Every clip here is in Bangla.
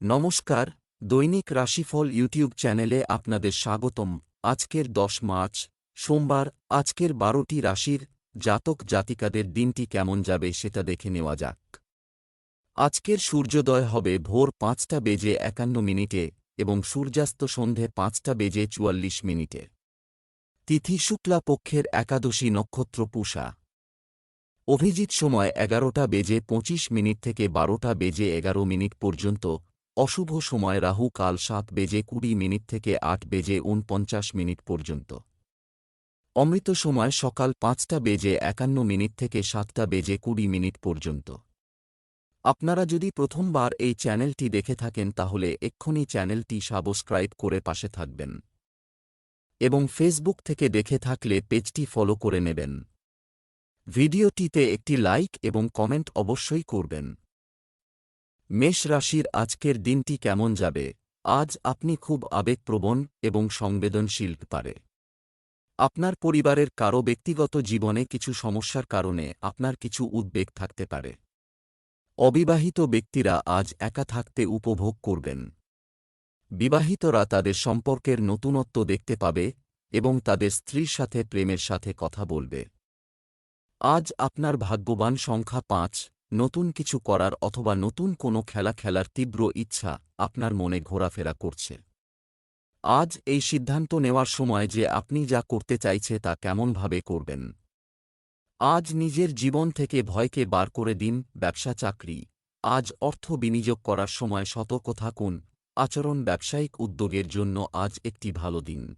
নমস্কার, দৈনিক রাশিফল ইউটিউব চ্যানেলে আপনাদের স্বাগতম। আজকের দশ মার্চ, সোমবার, আজকের বারোটি রাশির জাতক জাতিকাদের দিনটি কেমন যাবে সেটা দেখে নেওয়া যাক। আজকের সূর্যোদয় হবে ভোর পাঁচটা বেজে একান্ন মিনিটে এবং সূর্যাস্ত সন্ধে পাঁচটা বেজে চুয়াল্লিশ মিনিটে। তিথি শুক্লা পক্ষের একাদশী নক্ষত্র পূষা। অভিজিৎ সময় এগারোটা বেজে পঁচিশ মিনিট থেকে বারোটা বেজে এগারো মিনিট পর্যন্ত অশুভ সময় রাহু কাল সাত বেজে কুড়ি মিনিট থেকে আট বেজে উনপঞ্চাশ মিনিট পর্যন্ত। অমৃত সময় সকাল পাঁচটা বেজে একান্ন মিনিট থেকে সাতটা বেজে কুড়ি মিনিট পর্যন্ত। আপনারা যদি প্রথমবার এই চ্যানেলটি দেখে থাকেন তাহলে এক্ষুনি চ্যানেলটি সাবস্ক্রাইব করে পাশে থাকবেন। এবং ফেসবুক থেকে দেখে থাকলে পেজটি ফলো করে নেবেন। ভিডিওটিতে একটি লাইক এবং কমেন্ট অবশ্যই করবেন। মেষ রাশির আজকের দিনটি কেমন যাবে? আজ আপনি খুব আবেগপ্রবণ এবং সংবেদনশীল পারে। আপনার পরিবারের কারও ব্যক্তিগত জীবনে কিছু সমস্যার কারণে আপনার কিছু উদ্বেগ থাকতে পারে। অবিবাহিত ব্যক্তিরা আজ একা থাকতে উপভোগ করবেন। বিবাহিতরা তাদের সম্পর্কের নতুনত্ব দেখতে পাবে এবং তাদের স্ত্রীর সাথে, প্রেমের সাথে কথা বলবে। আজ আপনার ভাগ্যবান সংখ্যা পাঁচ নতুন কিছু করার অথবা নতুন কোনো খেলা খেলার তীব্র ইচ্ছা আপনার মনে ঘোরাফেরা করছে। আজ এই সিদ্ধান্ত নেওয়ার সময় যে আপনি যা করতে চাইছে তা কেমনভাবে করবেন। আজ নিজের জীবন থেকে ভয়কে বার করে দিন, ব্যবসা চাকরি। আজ অর্থ বিনিয়োগ করার সময় সতর্ক থাকুন, আচরণ ব্যবসায়িক উদ্যোগের জন্য আজ একটি ভালো দিন।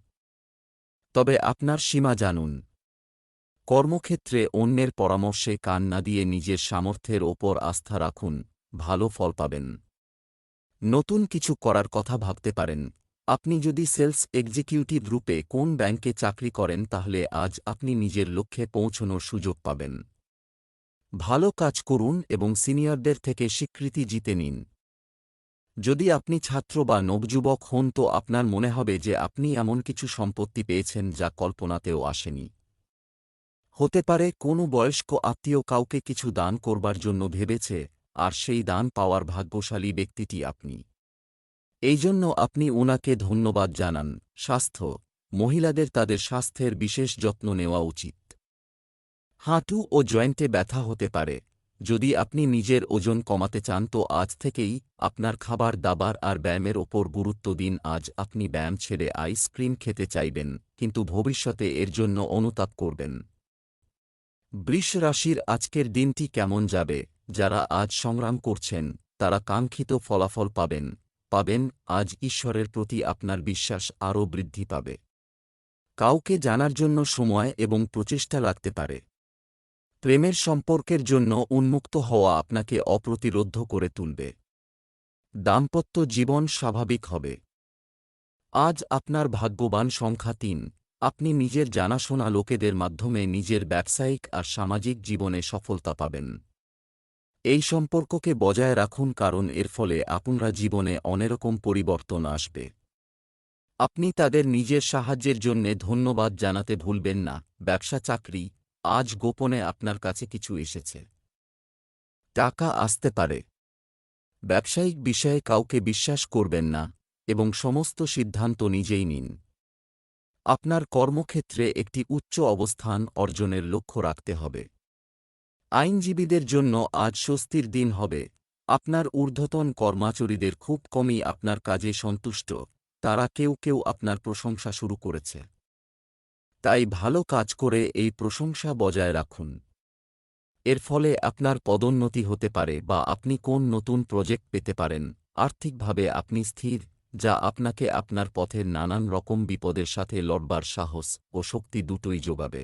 তবে আপনার সীমা জানুন। কর্মক্ষেত্রে অন্যের পরামর্শে কান না দিয়ে নিজের সামর্থ্যের ওপর আস্থা রাখুন, ভালো ফল পাবেন। নতুন কিছু করার কথা ভাবতে পারেন। আপনি যদি সেলস এক্সিকিউটিভ রূপে কোন ব্যাংকে চাকরি করেন তাহলে আজ আপনি নিজের লক্ষ্যে পৌঁছনোর সুযোগ পাবেন। ভালো কাজ করুন এবং সিনিয়রদের থেকে স্বীকৃতি জিতে নিন। যদি আপনি ছাত্র বা নবযুবক হন তো আপনার মনে হবে যে আপনি এমন কিছু সম্পত্তি পেয়েছেন যা কল্পনাতেও আসেনি। হতে পারে কোনো বয়স্ক আত্মীয় কাউকে কিছু দান করবার জন্য ভেবেছে, আর সেই দান পাওয়ার ভাগ্যশালী ব্যক্তিটি আপনি। এই জন্য আপনি ওনাকে ধন্যবাদ জানান, স্বাস্থ্য, মহিলাদের তাদের স্বাস্থ্যের বিশেষ যত্ন নেওয়া উচিত। হাঁটু ও জয়েন্টে ব্যথা হতে পারে, যদি আপনি নিজের ওজন কমাতে চান তো আজ থেকেই আপনার খাবার, দাবার আর ব্যায়ামের ওপর গুরুত্ব দিন, আজ আপনি ব্যায়াম ছেড়ে আইসক্রিম খেতে চাইবেন, কিন্তু ভবিষ্যতে এর জন্য অনুতাপ করবেন। বৃষ রাশির আজকের দিনটি কেমন যাবে? যারা আজ সংগ্রাম করছেন, তারা কাঙ্ক্ষিত ফলাফল পাবেন। পাবেন, আজ ঈশ্বরের প্রতি আপনার বিশ্বাস আরও বৃদ্ধি পাবে। কাউকে জানার জন্য সময় এবং প্রচেষ্টা লাগতে পারে। প্রেমের সম্পর্কের জন্য উন্মুক্ত হওয়া আপনাকে অপ্রতিরোধ করে তুলবে। দাম্পত্য জীবন স্বাভাবিক হবে। আজ আপনার ভাগ্যবান সংখ্যা তিন। আপনি নিজের জানাশোনা লোকেদের মাধ্যমে নিজের ব্যবসায়িক আর সামাজিক জীবনে সফলতা পাবেন। এই সম্পর্ককে বজায় রাখুন কারণ এর ফলে আপনারা জীবনে অনেরকম পরিবর্তন আসবে। আপনি তাদের নিজের সাহায্যের জন্যে ধন্যবাদ জানাতে ভুলবেন না। ব্যবসা চাকরি আজ গোপনে আপনার কাছে কিছু এসেছে। টাকা আসতে পারে। ব্যবসায়িক বিষয়ে কাউকে বিশ্বাস করবেন না এবং সমস্ত সিদ্ধান্ত নিজেই নিন। আপনার কর্মক্ষেত্রে একটি উচ্চ অবস্থান অর্জনের লক্ষ্য রাখতে হবে। আইনজীবীদের জন্য আজ স্বস্তির দিন হবে। আপনার ঊর্ধ্বতন কর্মচারীদের খুব কমই আপনার কাজে সন্তুষ্ট। তারা কেউ কেউ আপনার প্রশংসা শুরু করেছে। তাই ভালো কাজ করে এই প্রশংসা বজায় রাখুন। এর ফলে আপনার পদোন্নতি হতে পারে বা আপনি কোন নতুন প্রজেক্ট পেতে পারেন। আর্থিকভাবে আপনি স্থির। যা আপনাকে আপনার পথের নানান রকম বিপদের সাথে লড়বার সাহস ও শক্তি দুটোই যোগাবে।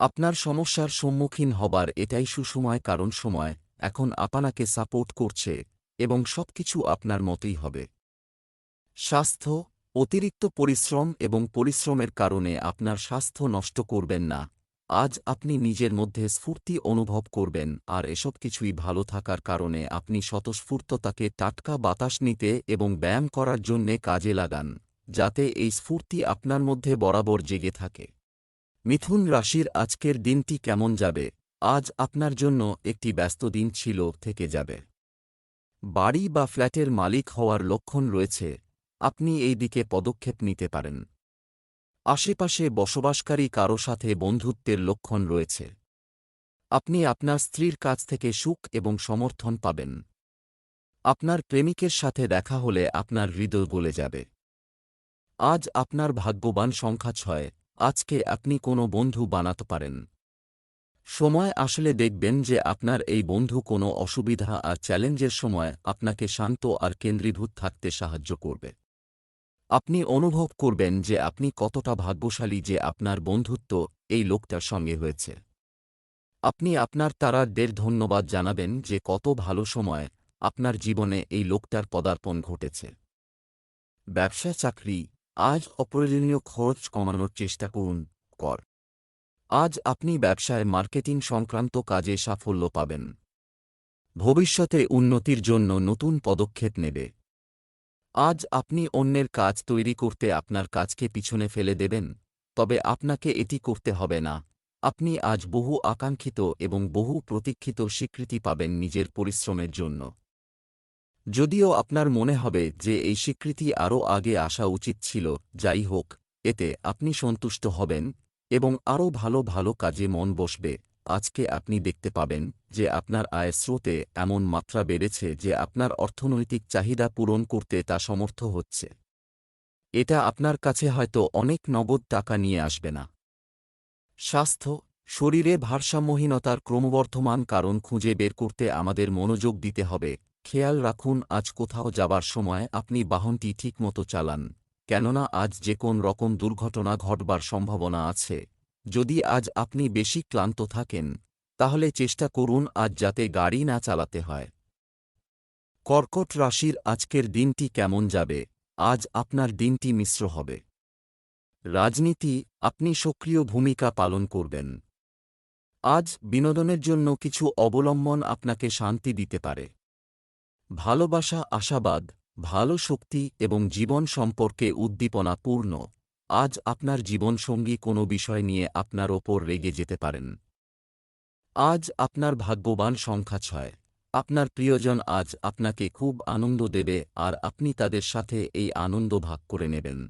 আপনার সমস্যার সম্মুখীন হবার এটাই সুসময় কারণ সময়, এখন আপনাকে সাপোর্ট করছে এবং সবকিছু আপনার মতোই হবে। স্বাস্থ্য, অতিরিক্ত পরিশ্রম এবং পরিশ্রমের কারণে আপনার স্বাস্থ্য নষ্ট করবেন না। আজ আপনি নিজের মধ্যে স্ফূর্তি অনুভব করবেন, আর এসব কিছুই ভালো থাকার কারণে আপনি স্বতঃস্ফূর্ততাকে টাটকা বাতাস নিতে এবং ব্যায়াম করার জন্যে কাজে লাগান, যাতে এই স্ফূর্তি আপনার মধ্যে বরাবর জেগে থাকে। মিথুন রাশির আজকের দিনটি কেমন যাবে? আজ আপনার জন্য একটি ব্যস্ত দিন ছিল, থেকে যাবে। বাড়ি বা ফ্ল্যাটের মালিক হওয়ার লক্ষণ রয়েছে, আপনি এই দিকে পদক্ষেপ নিতে পারেন। আশেপাশে বসবাসকারী কারও সাথে বন্ধুত্বের লক্ষণ রয়েছে। আপনি আপনার স্ত্রীর কাছ থেকে সুখ এবং সমর্থন পাবেন। আপনার প্রেমিকের সাথে দেখা হলে আপনার হৃদয় গলে যাবে। আজ আপনার ভাগ্যবান সংখ্যা ছয়, আজকে আপনি কোনো বন্ধু বানাতে পারেন। সময় আসলে দেখবেন যে আপনার এই বন্ধু কোনো অসুবিধা আর চ্যালেঞ্জের সময় আপনাকে শান্ত আর কেন্দ্রীভূত থাকতে সাহায্য করবে। আপনি অনুভব করবেন যে আপনি কতটা ভাগ্যশালী যে আপনার বন্ধুত্ব এই লোকটার সঙ্গে হয়েছে। আপনি আপনার তারাদের ধন্যবাদ জানাবেন যে কত ভালো সময় আপনার জীবনে এই লোকটার পদার্পণ ঘটেছে। ব্যবসা, চাকরি, আজ অপ্রয়োজনীয় খরচ কমানোর চেষ্টা করুন, কর। আজ আপনি ব্যবসায় মার্কেটিং সংক্রান্ত কাজে সাফল্য পাবেন। ভবিষ্যতে উন্নতির জন্য নতুন পদক্ষেপ নেবে। আজ আপনি অন্যের কাজ তৈরি করতে আপনার কাজকে পিছনে ফেলে দেবেন, তবে আপনাকে এটি করতে হবে না। আপনি আজ বহু আকাঙ্ক্ষিত এবং বহু প্রতীক্ষিত স্বীকৃতি পাবেন নিজের পরিশ্রমের জন্য। যদিও আপনার মনে হবে যে এই স্বীকৃতি আরও আগে আসা উচিত ছিল, যাই হোক, এতে আপনি সন্তুষ্ট হবেন এবং আরও ভালো ভালো কাজে মন বসবে। আজকে আপনি দেখতে পাবেন যে আপনার আয়ের স্রোতে এমন মাত্রা বেড়েছে যে আপনার অর্থনৈতিক চাহিদা পূরণ করতে তা সমর্থ হচ্ছে। এটা আপনার কাছে হয়তো অনেক নগদ টাকা নিয়ে আসবে না। স্বাস্থ্য, শরীরে ভারসাম্যহীনতার ক্রমবর্ধমান কারণ খুঁজে বের করতে আমাদের মনোযোগ দিতে হবে। খেয়াল রাখুন, আজ কোথাও যাবার সময় আপনি বাহনটি ঠিকমতো চালান, কেননা আজ যে কোন রকম দুর্ঘটনা ঘটবার সম্ভাবনা আছে। যদি আজ আপনি বেশি ক্লান্ত থাকেন, তাহলে চেষ্টা করুন আজ যাতে গাড়ি না চালাতে হয়। কর্কট রাশির আজকের দিনটি কেমন যাবে? আজ আপনার দিনটি মিশ্র হবে। রাজনীতি, আপনি সক্রিয় ভূমিকা পালন করবেন। আজ বিনোদনের জন্য কিছু অবলম্বন আপনাকে শান্তি দিতে পারে। ভালোবাসা, আশাবাদ, ভালো শক্তি এবং জীবন সম্পর্কে উদ্দীপনা পূর্ণ। আজ আপনার জীবনসঙ্গী কোনো বিষয় নিয়ে আপনার ওপর রেগে যেতে পারেন। আজ আপনার ভাগ্যবান সংখ্যা ছয়। আপনার প্রিয়জন আজ আপনাকে খুব আনন্দ দেবে আর আপনি তাদের সাথে এই আনন্দ ভাগ করে নেবেন।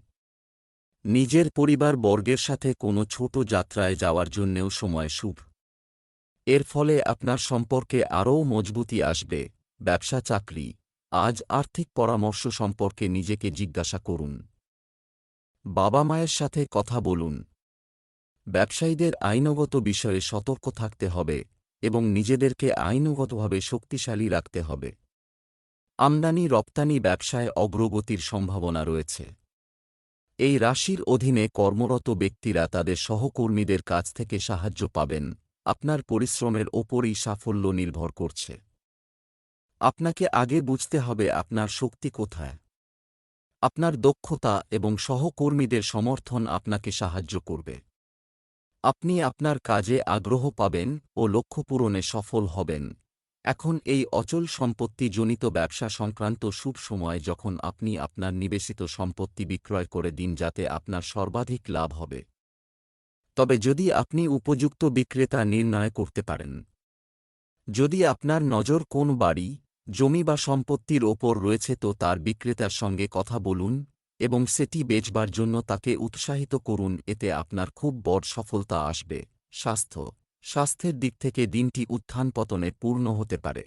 নিজের পরিবার বর্গের সাথে কোনো ছোট যাত্রায় যাওয়ার জন্যেও সময় শুভ। এর ফলে আপনার সম্পর্কে আরও মজবুতি আসবে। ব্যবসা, চাকরি। আজ আর্থিক পরামর্শ সম্পর্কে নিজেকে জিজ্ঞাসা করুন। বাবা মায়ের সাথে কথা বলুন। ব্যবসায়ীদের আইনগত বিষয়ে সতর্ক থাকতে হবে এবং নিজেদেরকে আইনগতভাবে শক্তিশালী রাখতে হবে। আমদানি রপ্তানি ব্যবসায় অগ্রগতির সম্ভাবনা রয়েছে। এই রাশির অধীনে কর্মরত ব্যক্তিরা তাদের সহকর্মীদের কাছ থেকে সাহায্য পাবেন। আপনার পরিশ্রমের ওপরই সাফল্য নির্ভর করছে। আপনাকে আগে বুঝতে হবে আপনার শক্তি কোথায়। আপনার দক্ষতা এবং সহকর্মীদের সমর্থন আপনাকে সাহায্য করবে। আপনি আপনার কাজে আগ্রহ পাবেন ও লক্ষ্য পূরণে সফল হবেন। এখন এই অচল সম্পত্তি জনিত ব্যবসা সংক্রান্ত শুভ সময় যখন আপনি আপনার নিবেশিত সম্পত্তি বিক্রয় করে দিন যাতে আপনার সর্বাধিক লাভ হবে। তবে যদি আপনি উপযুক্ত বিক্রেতা নির্ণয় করতে পারেন। যদি আপনার নজর কোন বাড়ি জমি বা সম্পত্তির ওপর রয়েছে তো তার বিক্রেতার সঙ্গে কথা বলুন এবং সেটি বেচবার জন্য তাকে উৎসাহিত করুন, এতে আপনার খুব বড় সফলতা আসবে। স্বাস্থ্য। স্বাস্থ্যের দিক থেকে দিনটি উত্থান পতনে পূর্ণ হতে পারে।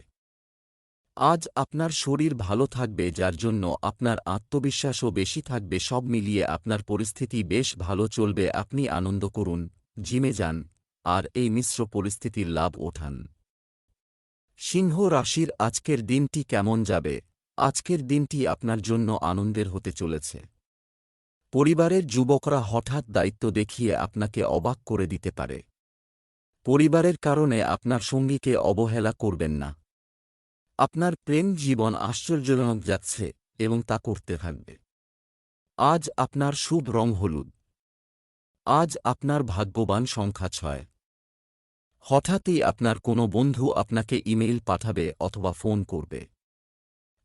আজ আপনার শরীর ভালো থাকবে, যার জন্য আপনার আত্মবিশ্বাসও বেশি থাকবে, সব মিলিয়ে আপনার পরিস্থিতি বেশ ভালো চলবে, আপনি আনন্দ করুন, জিমে যান, আর এই মিশ্র পরিস্থিতির লাভ ওঠান। সিংহ রাশির আজকের দিনটি কেমন যাবে? আজকের দিনটি আপনার জন্য আনন্দের হতে চলেছে। পরিবারের যুবকরা হঠাৎ দায়িত্ব দেখিয়ে আপনাকে অবাক করে দিতে পারে। পরিবারের কারণে আপনার সঙ্গীকে অবহেলা করবেন না। আপনার প্রেম জীবন আশ্চর্যজনক যাচ্ছে এবং তা করতে থাকবে। আজ আপনার শুভ রং হলুদ। আজ আপনার ভাগ্যবান সংখ্যা ছয়। হঠাৎই আপনার কোনো বন্ধু আপনাকে ইমেইল পাঠাবে অথবা ফোন করবে।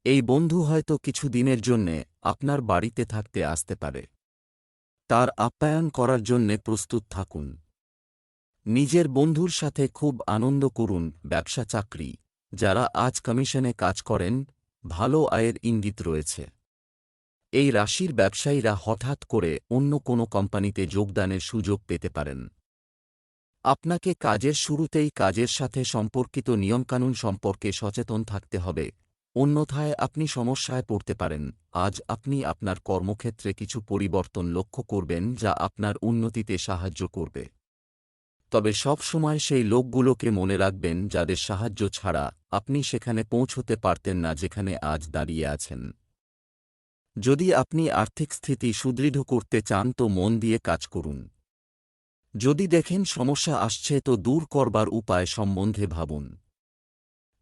এই বন্ধু হয়তো কিছু দিনের জন্যে আপনার বাড়িতে থাকতে আসতে পারে। তার আপ্যায়ন করার জন্যে প্রস্তুত থাকুন। নিজের বন্ধুর সাথে খুব আনন্দ করুন ব্যবসা চাকরি, যারা আজ কমিশনে কাজ করেন, ভালো আয়ের ইঙ্গিত রয়েছে। এই রাশির ব্যবসায়ীরা হঠাৎ করে অন্য কোনো কোম্পানিতে যোগদানের সুযোগ পেতে পারেন। আপনাকে কাজের শুরুতেই কাজের সাথে সম্পর্কিত নিয়মকানুন সম্পর্কে সচেতন থাকতে হবে। অন্যথায় আপনি সমস্যায় পড়তে পারেন। আজ আপনি আপনার কর্মক্ষেত্রে কিছু পরিবর্তন লক্ষ্য করবেন যা আপনার উন্নতিতে সাহায্য করবে। তবে সব সময় সেই লোকগুলোকে মনে রাখবেন যাদের সাহায্য ছাড়া আপনি সেখানে পৌঁছতে পারতেন না যেখানে আজ দাঁড়িয়ে আছেন। যদি আপনি আর্থিক স্থিতি সুদৃঢ় করতে চান তো মন দিয়ে কাজ করুন। যদি দেখেন সমস্যা আসছে তো দূর করবার উপায় সম্বন্ধে ভাবুন।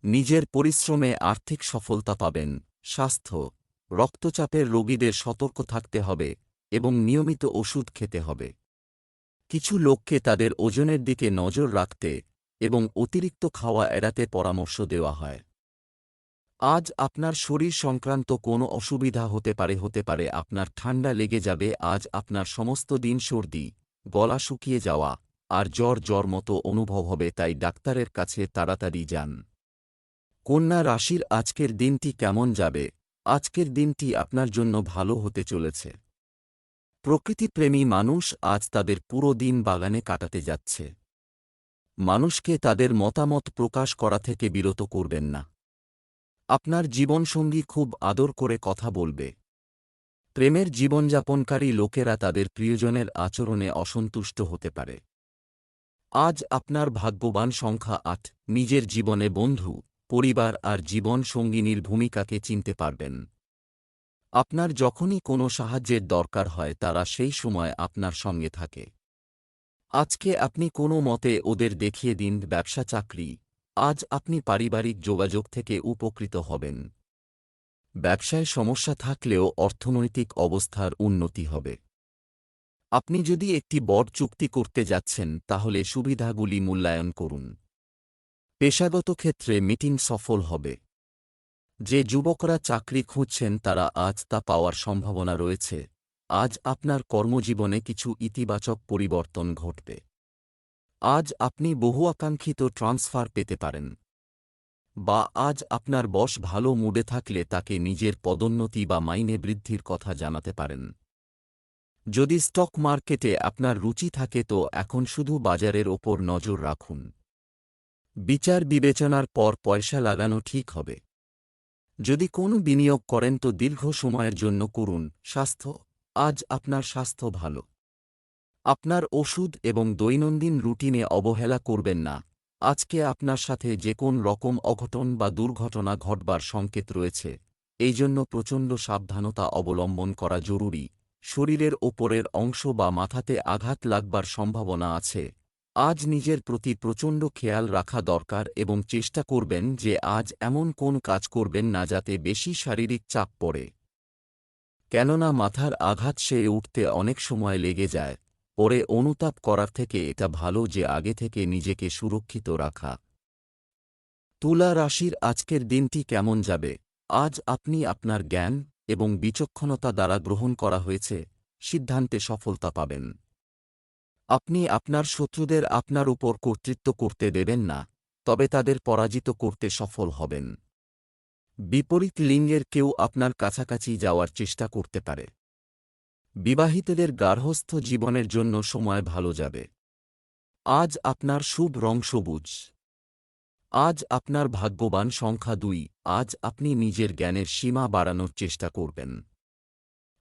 নিজের পরিশ্রমে আর্থিক সফলতা পাবেন, স্বাস্থ্য, রক্তচাপের রোগীদের সতর্ক থাকতে হবে এবং নিয়মিত ওষুধ খেতে হবে। কিছু লোককে তাদের ওজনের দিকে নজর রাখতে এবং অতিরিক্ত খাওয়া এড়াতে পরামর্শ দেওয়া হয়। আজ আপনার শরীর সংক্রান্ত কোনো অসুবিধা হতে পারে হতে পারে আপনার ঠান্ডা লেগে যাবে, আজ আপনার সমস্ত দিন সর্দি গলা শুকিয়ে যাওয়া আর জ্বর জ্বর মতো অনুভব হবে, তাই ডাক্তারের কাছে তাড়াতাড়ি যান। কন্যা রাশির আজকের দিনটি কেমন যাবে? আজকের দিনটি আপনার জন্য ভালো হতে চলেছে। প্রকৃতিপ্রেমী মানুষ আজ তাদের পুরো দিন বাগানে কাটাতে যাচ্ছে। মানুষকে তাদের মতামত প্রকাশ করা থেকে বিরত করবেন না। আপনার জীবনসঙ্গী খুব আদর করে কথা বলবে। প্রেমের জীবনযাপনকারী লোকেরা তাদের প্রিয়জনের আচরণে অসন্তুষ্ট হতে পারে। আজ আপনার ভাগ্যবান সংখ্যা আট, নিজের জীবনে বন্ধু, পরিবার আর জীবন সঙ্গিনীর ভূমিকাকে চিনতে পারবেন। আপনার যখনই কোনো সাহায্যের দরকার হয়, তারা সেই সময় আপনার সঙ্গে থাকে। আজকে আপনি কোনো মতে ওদের দেখিয়ে দিন, ব্যবসা, চাকরি। আজ আপনি পারিবারিক যোগাযোগ থেকে উপকৃত হবেন। ব্যবসায় সমস্যা থাকলেও অর্থনৈতিক অবস্থার উন্নতি হবে। আপনি যদি একটি বড় চুক্তি করতে যাচ্ছেন, তাহলে সুবিধাগুলি মূল্যায়ন করুন। পেশাগত ক্ষেত্রে মিটিং সফল হবে। যে যুবকরা চাকরি খুঁজছেন, তারা আজ তা পাওয়ার সম্ভাবনা রয়েছে। আজ আপনার কর্মজীবনে কিছু ইতিবাচক পরিবর্তন ঘটবে। আজ আপনি বহু আকাঙ্ক্ষিত ট্রান্সফার পেতে পারেন। বা আজ আপনার বস ভালো মুডে থাকলে তাকে নিজের পদোন্নতি বা মাইনে বৃদ্ধির কথা জানাতে পারেন। যদি স্টক মার্কেটে আপনার রুচি থাকে তো এখন শুধু বাজারের ওপর নজর রাখুন। বিচার বিবেচনার পর পয়সা লাগানো ঠিক হবে। যদি কোনো বিনিয়োগ করেন তো দীর্ঘ সময়ের জন্য করুন, স্বাস্থ্য আজ আপনার স্বাস্থ্য ভালো। আপনার ওষুধ এবং দৈনন্দিন রুটিনে অবহেলা করবেন না। আজকে আপনার সাথে যে কোন রকম অঘটন বা দুর্ঘটনা ঘটবার সংকেত রয়েছে, এই জন্য প্রচণ্ড সাবধানতা অবলম্বন করা জরুরি। শরীরের ওপরের অংশ বা মাথাতে আঘাত লাগবার সম্ভাবনা আছে। আজ নিজের প্রতি প্রচণ্ড খেয়াল রাখা দরকার এবং চেষ্টা করবেন যে আজ এমন কোন কাজ করবেন না যাতে বেশি শারীরিক চাপ পড়ে। কেননা মাথার আঘাত সে উঠতে অনেক সময় লেগে যায়। পরে অনুতাপ করার থেকে এটা ভালো যে আগে থেকে নিজেকে সুরক্ষিত রাখা। তুলা রাশির আজকের দিনটি কেমন যাবে? আজ আপনি আপনার জ্ঞান এবং বিচক্ষণতা দ্বারা গ্রহণ করা হয়েছে, সিদ্ধান্তে সফলতা পাবেন। আপনি আপনার শত্রুদের আপনার উপর কর্তৃত্ব করতে দেবেন না, তবে তাদের পরাজিত করতে সফল হবেন। বিপরীত লিঙ্গের কেউ আপনার কাছাকাছি যাওয়ার চেষ্টা করতে পারে। বিবাহিতদের গার্হস্থ জীবনের জন্য সময় ভালো যাবে। আজ আপনার শুভ রং সবুজ। আজ আপনার ভাগ্যবান সংখ্যা দুই। আজ আপনি নিজের জ্ঞানের সীমা বাড়ানোর চেষ্টা করবেন।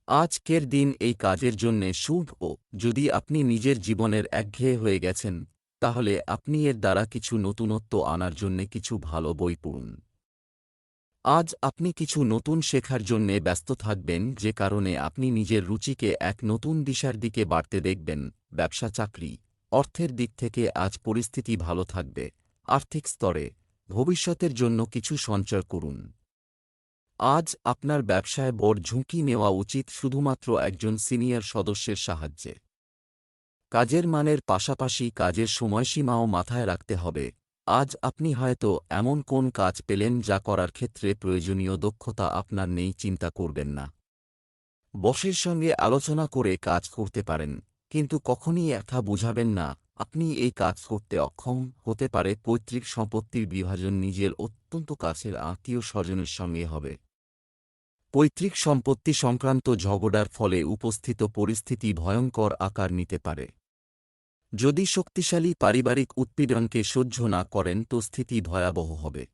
আজকের দিন এই কাজের জন্যে শুভ ও যদি আপনি নিজের জীবনের একঘেয়ে হয়ে গেছেন, তাহলে আপনি এর দ্বারা কিছু নতুনত্ব আনার জন্যে কিছু ভালো বই পড়ুন। আজ আপনি কিছু নতুন শেখার জন্যে ব্যস্ত থাকবেন, যে কারণে আপনি নিজের রুচিকে এক নতুন দিশার দিকে বাড়তে দেখবেন, ব্যবসা, চাকরি, অর্থের দিক থেকে আজ পরিস্থিতি ভালো থাকবে, আর্থিক স্তরে, ভবিষ্যতের জন্য কিছু সঞ্চয় করুন। আজ আপনার ব্যবসায় বড় ঝুঁকি নেওয়া উচিত শুধুমাত্র একজন সিনিয়র সদস্যের সাহায্যে। কাজের মানের পাশাপাশি কাজের সময়সীমাও মাথায় রাখতে হবে আজ আপনি হয়তো এমন কোন কাজ পেলেন যা করার ক্ষেত্রে প্রয়োজনীয় দক্ষতা আপনার নেই, চিন্তা করবেন না। বসের সঙ্গে আলোচনা করে কাজ করতে পারেন, কিন্তু কখনই এথা বুঝাবেন না, আপনি এই কাজ করতে অক্ষম হতে পারে, পৈতৃক সম্পত্তির বিভাজন নিজের অত্যন্ত কাছের আত্মীয় স্বজনের সঙ্গে হবে। পৈতৃক সম্পত্তি সংক্রান্ত ঝগড়ার ফলে উপস্থিত পরিস্থিতি ভয়ঙ্কর আকার নিতে পারে। যদি শক্তিশালী পারিবারিক উৎপীড়নকে সহ্য না করেন, তো স্থিতি ভয়াবহ হবে।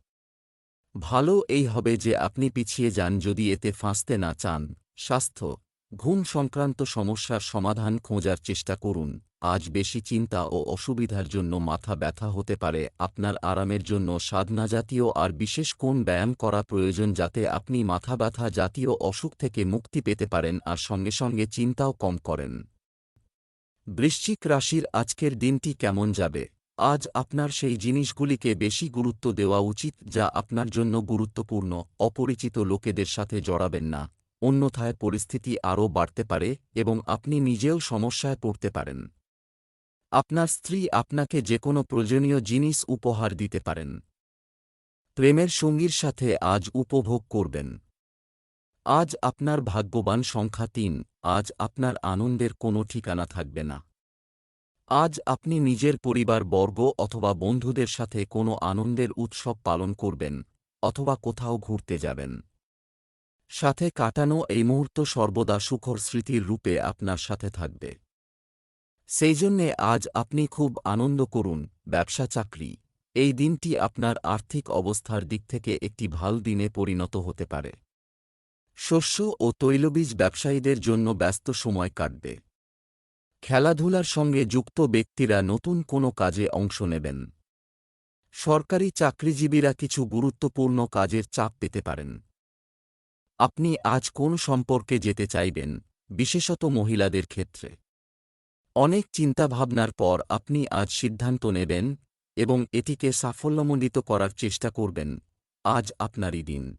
ভালো এই হবে যে আপনি পিছিয়ে যান যদি এতে ফাঁসতে না চান। স্বাস্থ্য, ঘুম সংক্রান্ত সমস্যার সমাধান খোঁজার চেষ্টা করুন। আজ বেশি চিন্তা ও অসুবিধার জন্য মাথা ব্যথা হতে পারে, আপনার আরামের জন্য সাধনা জাতীয় আর বিশেষ কোন ব্যায়াম করা প্রয়োজন যাতে আপনি মাথা ব্যথা জাতীয় অসুখ থেকে মুক্তি পেতে পারেন আর সঙ্গে সঙ্গে চিন্তাও কম করেন। বৃশ্চিক রাশির আজকের দিনটি কেমন যাবে? আজ আপনার সেই জিনিসগুলিকে বেশি গুরুত্ব দেওয়া উচিত যা আপনার জন্য গুরুত্বপূর্ণ, অপরিচিত লোকেদের সাথে জড়াবেন না। অন্যথায় পরিস্থিতি আরও বাড়তে পারে এবং আপনি নিজেও সমস্যায় পড়তে পারেন। আপনার স্ত্রী আপনাকে যে কোনো প্রয়োজনীয় জিনিস উপহার দিতে পারেন। প্রেমের সঙ্গীর সাথে আজ উপভোগ করবেন। আজ আপনার ভাগ্যবান সংখ্যা তিন, আজ আপনার আনন্দের কোনো ঠিকানা থাকবে না। আজ আপনি নিজের পরিবার, বর্গ অথবা বন্ধুদের সাথে কোনো আনন্দের উৎসব পালন করবেন, অথবা কোথাও ঘুরতে যাবেন। সাথে কাটানো এই মুহূর্ত সর্বদা সুখর স্মৃতির রূপে আপনার সাথে থাকবে। সেই জন্যে আজ আপনি খুব আনন্দ করুন, ব্যবসা, চাকরি। এই দিনটি আপনার আর্থিক অবস্থার দিক থেকে একটি ভালো দিনে পরিণত হতে পারে। শস্য ও তৈলবীজ ব্যবসায়ীদের জন্য ব্যস্ত সময় কাটবে। খেলাধুলার সঙ্গে যুক্ত ব্যক্তিরা নতুন কোনো কাজে অংশ নেবেন। সরকারি চাকরিজীবীরা কিছু গুরুত্বপূর্ণ কাজের চাপ পেতে পারেন। আপনি আজ কোন সম্পর্কে যেতে চাইবেন, বিশেষত মহিলাদের ক্ষেত্রে? অনেক চিন্তাভাবনার পর আপনি আজ সিদ্ধান্ত নেবেন এবং এটিকে সাফল্যমণ্ডিত করার চেষ্টা করবেন। আজ আপনারই দিন।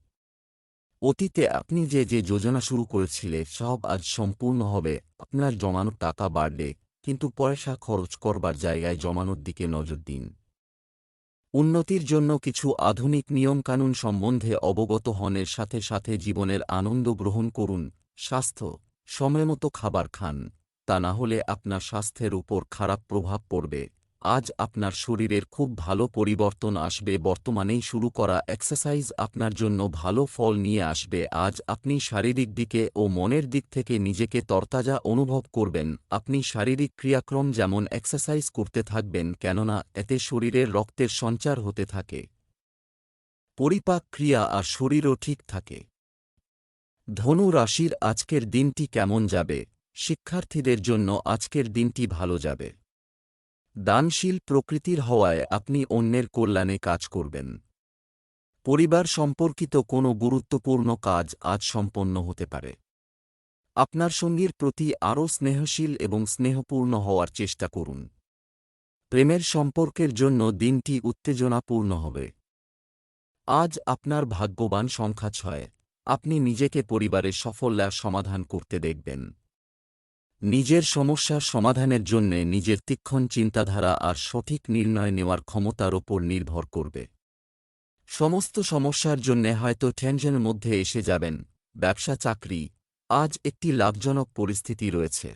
অতীতে আপনি যে যে যোজনা শুরু করেছিলে, সব আজ সম্পূর্ণ হবে, আপনার জমানো টাকা বাড়বে, কিন্তু পয়সা খরচ করবার জায়গায় জমানোর দিকে নজর দিন। উন্নতির জন্য কিছু আধুনিক নিয়মকানুন সম্বন্ধে অবগত হনের সাথে সাথে জীবনের আনন্দ গ্রহণ করুন, স্বাস্থ্য সময়মতো খাবার খান, তা না হলে আপনার স্বাস্থ্যের উপর খারাপ প্রভাব পড়বে। আজ আপনার শরীরের খুব ভালো পরিবর্তন আসবে, বর্তমানেই শুরু করা এক্সারসাইজ আপনার জন্য ভালো ফল নিয়ে আসবে। আজ আপনি শারীরিক দিকে ও মনের দিক থেকে নিজেকে তরতাজা অনুভব করবেন। আপনি শারীরিক ক্রিয়াক্রম যেমন এক্সারসাইজ করতে থাকবেন, কেননা এতে শরীরের রক্তের সঞ্চার হতে থাকে। পরিপাক ক্রিয়া আর শরীরও ঠিক থাকে। ধনু রাশির আজকের দিনটি কেমন যাবে? শিক্ষার্থীদের জন্য আজকের দিনটি ভালো যাবে। দানশীল প্রকৃতির হওয়ায় আপনি অন্যের কল্যাণে কাজ করবেন। পরিবার সম্পর্কিত কোনো গুরুত্বপূর্ণ কাজ আজ সম্পন্ন হতে পারে। আপনার সঙ্গীর প্রতি আরও স্নেহশীল এবং স্নেহপূর্ণ হওয়ার চেষ্টা করুন। প্রেমের সম্পর্কের জন্য দিনটি উত্তেজনাপূর্ণ হবে। আজ আপনার ভাগ্যবান সংখ্যা ছয়। আপনি নিজেকে পরিবারের সাফল্যার সমাধান করতে দেখবেন। নিজের সমস্যার সমাধানের জন্যে নিজের তীক্ষণ চিন্তাধারা আর সঠিক নির্ণয় নেওয়ার ক্ষমতার ওপর নির্ভর করবে। সমস্ত সমস্যার জন্যে হয়তো টেনশনের মধ্যে এসে যাবেন, ব্যবসা, চাকরি, আজ একটি লাভজনক পরিস্থিতি রয়েছে।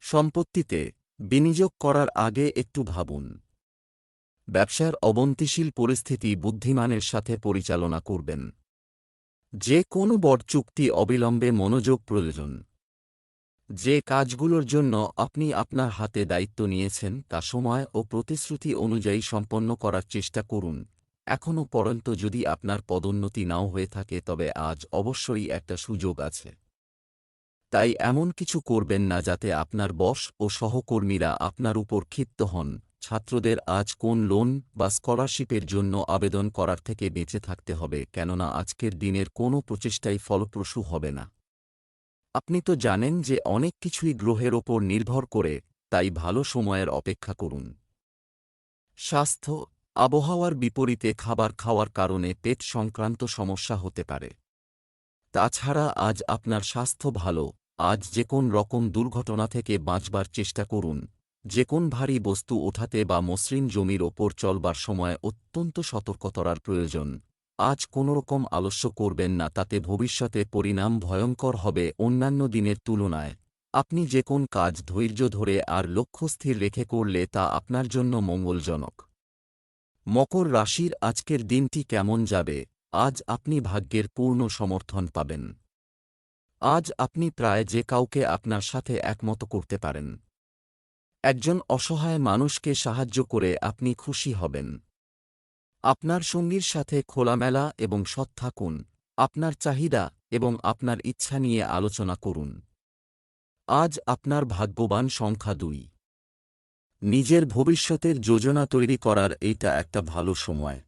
সম্পত্তিতে বিনিয়োগ করার আগে একটু ভাবুন। ব্যবসার অবন্তিশীল পরিস্থিতি বুদ্ধিমানের সাথে পরিচালনা করবেন। যে কোনো বড় চুক্তি অবিলম্বে মনোযোগ প্রয়োজন। যে কাজগুলোর জন্য আপনি আপনার হাতে দায়িত্ব নিয়েছেন তা সময় ও প্রতিশ্রুতি অনুযায়ী সম্পন্ন করার চেষ্টা করুন। এখনও পর্যন্ত যদি আপনার পদোন্নতি নাও হয়ে থাকে তবে আজ অবশ্যই একটা সুযোগ আছে। তাই এমন কিছু করবেন না যাতে আপনার বস ও সহকর্মীরা আপনার উপর ক্ষিপ্ত হন। ছাত্রদের আজ কোন লোন বা স্কলারশিপের জন্য আবেদন করার থেকে বেঁচে থাকতে হবে, কেননা আজকের দিনের কোনো প্রচেষ্টাই ফলপ্রসূ হবে না। আপনি তো জানেন যে অনেক কিছুই গ্রহের ওপর নির্ভর করে, তাই ভালো সময়ের অপেক্ষা করুন। স্বাস্থ্য, আবহাওয়ার বিপরীতে খাবার খাওয়ার কারণে পেট সংক্রান্ত সমস্যা হতে পারে। তাছাড়া আজ আপনার স্বাস্থ্য ভালো, আজ যে কোন রকম দুর্ঘটনা থেকে বাঁচবার চেষ্টা করুন, যে কোন ভারী বস্তু ওঠাতে বা মসৃণ জমির ওপর চলবার সময় অত্যন্ত সতর্কতার প্রয়োজন। আজ কোনোরকম আলস্য করবেন না, তাতে ভবিষ্যতে পরিণাম ভয়ঙ্কর হবে অন্যান্য দিনের তুলনায়। আপনি যে কোন কাজ ধৈর্য ধরে আর লক্ষ্য স্থির রেখে করলে তা আপনার জন্য মঙ্গলজনক। মকর রাশির আজকের দিনটি কেমন যাবে? আজ আপনি ভাগ্যের পূর্ণ সমর্থন পাবেন। আজ আপনি প্রায় যে কাউকে আপনার সাথে একমত করতে পারেন। একজন অসহায় মানুষকে সাহায্য করে আপনি খুশি হবেন। আপনার সঙ্গীর সাথে খোলামেলা এবং সৎ থাকুন। আপনার চাহিদা এবং আপনার ইচ্ছা নিয়ে আলোচনা করুন। আজ আপনার ভাগ্যবান সংখ্যা দুই। নিজের ভবিষ্যতের যোজনা তৈরি করার এইটা একটা ভালো সময়।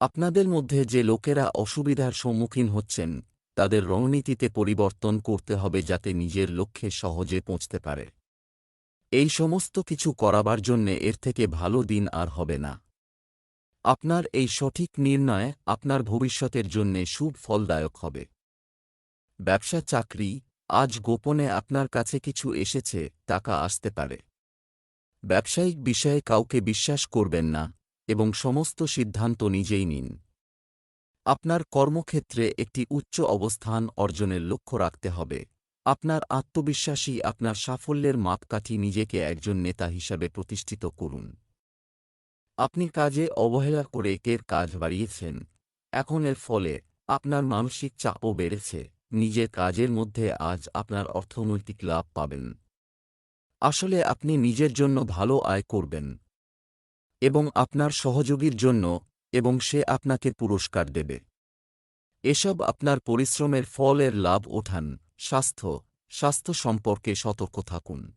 আপনাদের মধ্যে যে লোকেরা অসুবিধার সম্মুখীন হচ্ছেন, তাদের রণনীতিতে পরিবর্তন করতে হবে যাতে নিজের লক্ষ্যে সহজে পৌঁছতে পারে। এই সমস্ত কিছু করাবার জন্যে এর থেকে ভালো দিন আর হবে না। আপনার এই সঠিক নির্ণয় আপনার ভবিষ্যতের জন্যে সুফ ফলদায়ক হবে। ব্যবসা চাকরি, আজ গোপনে আপনার কাছে কিছু এসেছে, টাকা আসতে পারে। ব্যবসায়িক বিষয়ে কাউকে বিশ্বাস করবেন না এবং সমস্ত সিদ্ধান্ত নিজেই নিন। আপনার কর্মক্ষেত্রে একটি উচ্চ অবস্থান অর্জনের লক্ষ্য রাখতে হবে। আপনার আত্মবিশ্বাসী আপনার সাফল্যের মাপকাঠি নিজেকে একজন নেতা হিসাবে প্রতিষ্ঠিত করুন। আপনি কাজে অবহেলা করে কের কাজ বাড়িয়েছেন। এখন এর ফলে আপনার মানসিক চাপও বেড়েছে। নিজের কাজের মধ্যে আজ আপনার অর্থনৈতিক লাভ পাবেন। আসলে আপনি নিজের জন্য ভালো আয় করবেন। এবং আপনার সহযোগীর জন্য এবং সে আপনাকে পুরস্কার দেবে। এসব আপনার পরিশ্রমের ফলের লাভ ওঠান। স্বাস্থ্য স্বাস্থ্য সম্পর্কে সতর্ক থাকুন।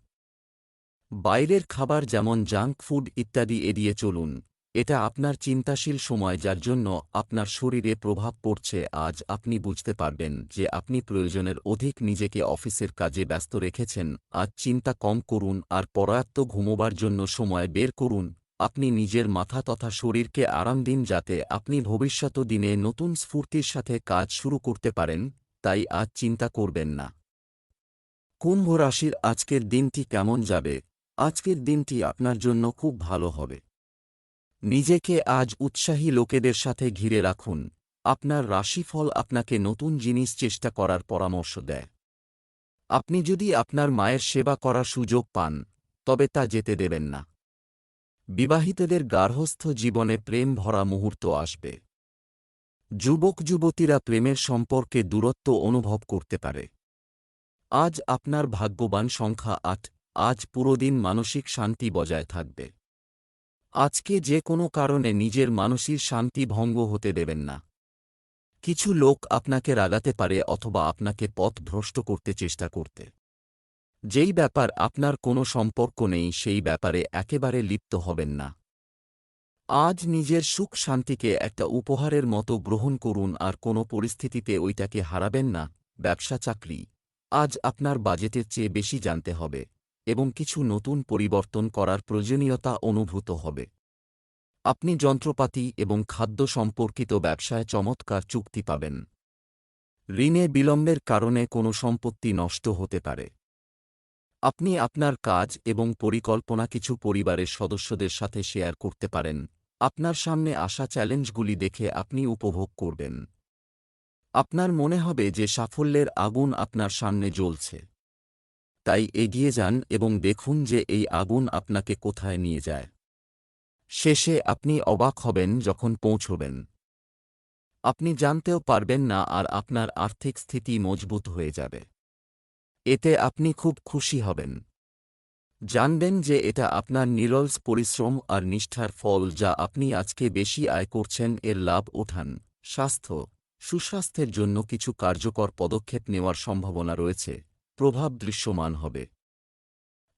বাইরের খাবার যেমন জাঙ্ক ফুড ইত্যাদি এড়িয়ে চলুন। এটা আপনার চিন্তাশীল সময় যার জন্য আপনার শরীরে প্রভাব পড়ছে। আজ আপনি বুঝতে পারবেন যে আপনি প্রয়োজনের অধিক নিজেকে অফিসের কাজে ব্যস্ত রেখেছেন। আজ চিন্তা কম করুন আর পর্যাপ্ত ঘুমোবার জন্য সময় বের করুন। আপনি নিজের মাথা তথা শরীরকে আরাম দিন যাতে আপনি ভবিষ্যত দিনে নতুন স্ফূর্তির সাথে কাজ শুরু করতে পারেন, তাই আজ চিন্তা করবেন না। কুম্ভ রাশির আজকের দিনটি কেমন যাবে? আজকের দিনটি আপনার জন্য খুব ভালো হবে। নিজেকে আজ উৎসাহী লোকেদের সাথে ঘিরে রাখুন। আপনার রাশিফল আপনাকে নতুন জিনিস চেষ্টা করার পরামর্শ দেয়। আপনি যদি আপনার মায়ের সেবা করার সুযোগ পান, তবে তা যেতে দেবেন না। বিবাহিতদের গার্হস্থ জীবনে প্রেম ভরা মুহূর্ত আসবে। যুবক যুবতীরা প্রেমের সম্পর্কে দূরত্ব অনুভব করতে পারে। আজ আপনার ভাগ্যবান সংখ্যা আট। আজ পুরোদিন মানসিক শান্তি বজায় থাকবে। আজকে যে কোনো কারণে নিজের মানসিক শান্তি ভঙ্গ হতে দেবেন না। কিছু লোক আপনাকে রাগাতে পারে অথবা আপনাকে পথ ভ্রষ্ট করতে চেষ্টা করতে। যেই ব্যাপার আপনার কোনো সম্পর্ক নেই সেই ব্যাপারে একেবারে লিপ্ত হবেন না। আজ নিজের সুখ শান্তিকে একটা উপহারের মতো গ্রহণ করুন আর কোনো পরিস্থিতিতে ওইটাকে হারাবেন না, ব্যবসা চাকরি। আজ আপনার বাজেটের চেয়ে বেশি জানতে হবে। এবং কিছু নতুন পরিবর্তন করার প্রয়োজনীয়তা অনুভূত হবে। আপনি যন্ত্রপাতি এবং খাদ্য সম্পর্কিত ব্যবসায় চমৎকার চুক্তি পাবেন। ঋণে বিলম্বের কারণে কোনো সম্পত্তি নষ্ট হতে পারে। আপনি আপনার কাজ এবং পরিকল্পনা কিছু পরিবারের সদস্যদের সাথে শেয়ার করতে পারেন। আপনার সামনে আসা চ্যালেঞ্জগুলি দেখে আপনি উপভোগ করবেন। আপনার মনে হবে যে সাফল্যের আগুন আপনার সামনে জ্বলছে। তাই এগিয়ে যান এবং দেখুন যে এই আগুন আপনাকে কোথায় নিয়ে যায়। শেষে আপনি অবাক হবেন যখন পৌঁছবেন। আপনি জানতেও পারবেন না আর আপনার আর্থিক স্থিতি মজবুত হয়ে যাবে। এতে আপনি খুব খুশি হবেন। জানবেন যে এটা আপনার নিরলস পরিশ্রম আর নিষ্ঠার ফল যা আপনি আজকে বেশি আয় করছেন এর লাভ ওঠান। স্বাস্থ্য, সুস্বাস্থ্যের জন্য কিছু কার্যকর পদক্ষেপ নেওয়ার সম্ভাবনা রয়েছে। প্রভাব দৃশ্যমান হবে।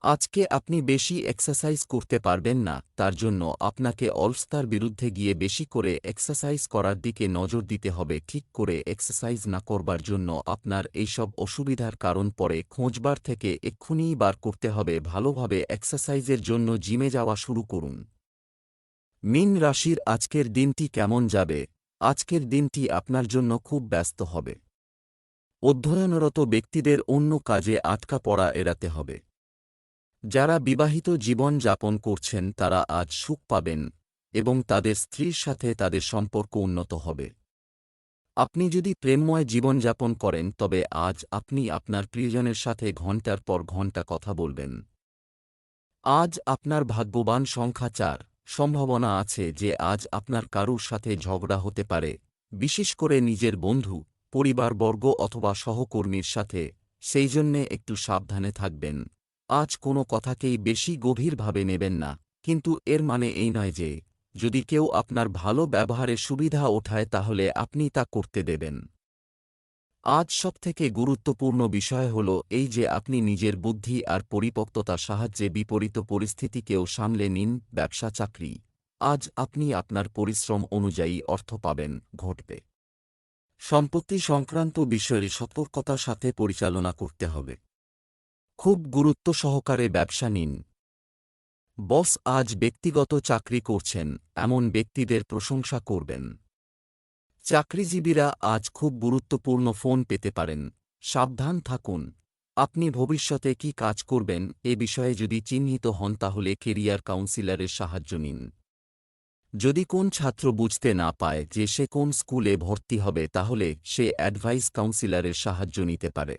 আজকে আপনি বেশি এক্সারসাইজ করতে পারবেন না, তার জন্য আপনাকে অলস্তার বিরুদ্ধে গিয়ে বেশি করে এক্সারসাইজ করার দিকে নজর দিতে হবে, ঠিক করে এক্সারসাইজ না করবার জন্য আপনার এইসব অসুবিধার কারণ পরে খোঁজবার থেকে এক্ষুনিই বার করতে হবে, ভালোভাবে এক্সারসাইজের জন্য জিমে যাওয়া শুরু করুন। মিন রাশির আজকের দিনটি কেমন যাবে? আজকের দিনটি আপনার জন্য খুব ব্যস্ত হবে। অধ্যয়নরত ব্যক্তিদের অন্য কাজে আটকা পড়া এড়াতে হবে। যারা বিবাহিত জীবন যাপন করছেন, তারা আজ সুখ পাবেন এবং তাদের স্ত্রীর সাথে তাদের সম্পর্ক উন্নত হবে। আপনি যদি প্রেমময় জীবনযাপন করেন, তবে আজ আপনি আপনার প্রিয়জনের সাথে ঘণ্টার পর ঘণ্টা কথা বলবেন। আজ আপনার ভাগ্যবান সংখ্যা চার। সম্ভাবনা আছে যে আজ আপনার কারুর সাথে ঝগড়া হতে পারে, বিশেষ করে নিজের বন্ধু। পরিবারবর্গ অথবা সহকর্মীর সাথে, সেই জন্যে একটু সাবধানে থাকবেন। আজ কোনো কথাকেই বেশি গভীরভাবে নেবেন না, কিন্তু এর মানে এই নয় যে, যদি কেউ আপনার ভালো ব্যবহারের সুবিধা ওঠায় তাহলে আপনি তা করতে দেবেন। আজ সবথেকে গুরুত্বপূর্ণ বিষয় হল এই যে আপনি নিজের বুদ্ধি আর পরিপক্কতার সাহায্যে বিপরীত পরিস্থিতিকেও সামলে নিন ব্যবসা চাকরি আজ আপনি আপনার পরিশ্রম অনুযায়ী অর্থ পাবেন, ঘটবে। সম্পত্তি সংক্রান্ত বিষয়ে সতর্কতার সাথে পরিচালনা করতে হবে। খুব গুরুত্ব সহকারে ব্যবসা নিন। বস আজ ব্যক্তিগত চাকরি করছেন, এমন ব্যক্তিদের প্রশংসা করবেন। চাকরিজীবীরা আজ খুব গুরুত্বপূর্ণ ফোন পেতে পারেন। সাবধান থাকুন। আপনি ভবিষ্যতে কি কাজ করবেন, এ বিষয়ে যদি চিহ্নিত হন তাহলে কেরিয়ার কাউন্সিলরের সাহায্য নিন। যদি কোন ছাত্র বুঝতে না পায় যে সে কোন স্কুলে ভর্তি হবে, তাহলে সে অ্যাডভাইস কাউন্সিলরের সাহায্য নিতে পারে।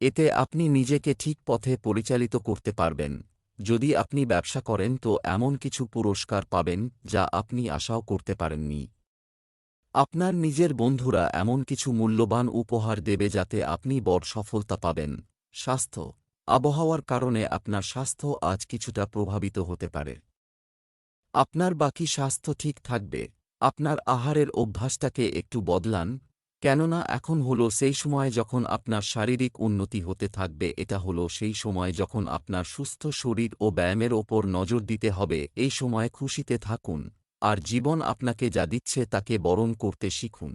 এতে আপনি নিজেকে ঠিক পথে পরিচালিত করতে পারবেন। যদি আপনি ব্যবসা করেন, তো এমন কিছু পুরস্কার পাবেন, যা আপনি আশাও করতে পারেননি। আপনার নিজের বন্ধুরা এমন কিছু মূল্যবান উপহার দেবে, যাতে আপনি বড় সফলতা পাবেন। স্বাস্থ্য। আবহাওয়ার কারণে আপনার স্বাস্থ্য আজ কিছুটা প্রভাবিত হতে পারে। আপনার বাকি স্বাস্থ্য ঠিক থাকবে। আপনার আহারের অভ্যাসটাকে একটু বদলান, কেননা এখন হল সেই সময় যখন আপনার শারীরিক উন্নতি হতে থাকবে, এটা হল সেই সময় যখন আপনার সুস্থ শরীর ও ব্যায়ামের ওপর নজর দিতে হবে, এই সময় খুশিতে থাকুন। আর জীবন আপনাকে যা দিচ্ছে তাকে বরণ করতে শিখুন।